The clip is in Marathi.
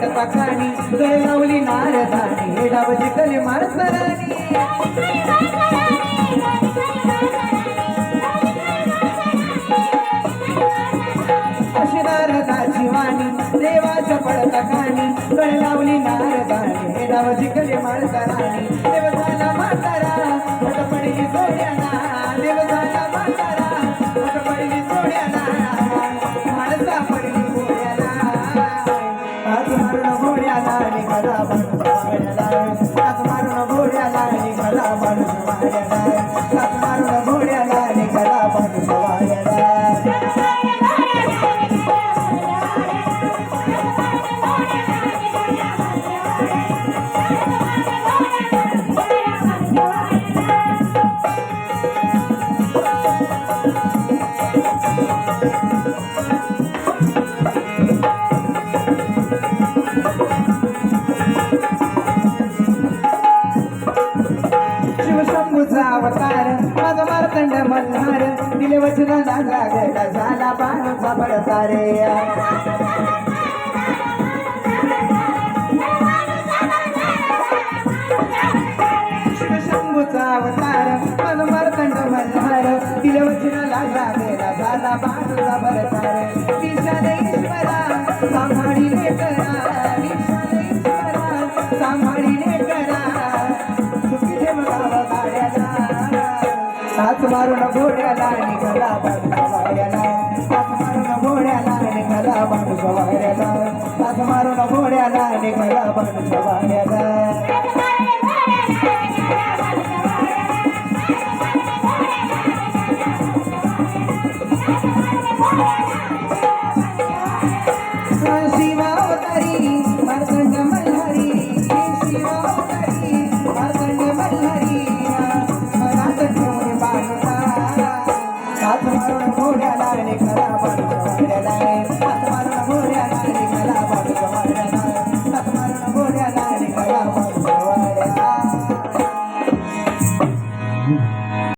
देवाच्या पडता खाणी गळ लावली नारदानी हे डावची कली मारसरानी कशी नारदाची वाणी देवाच्या पडता खाणी गळ लावली नारदानी मारसरानी देव घरा आणि बांधून वाड्याला मारून घोड्याला घरा बांधून वाड्याला शिवशंभूचा अवतार. माझा मारतंड मल्हार दिले वचनाला लागला झाला बाणूचा बडतारे शिवशंभूचा अवतार माझा मारतंड मल्हार दिले वचनाला लागला झाला बाणूचा बडतार विशाल मारून घोड्याला आणि गला बांधू वाड्याला सात मारून घोड्याला आणि गला बांधू वाड्याला सात मारून घोड्याला आणि गला बांधू वाड्याला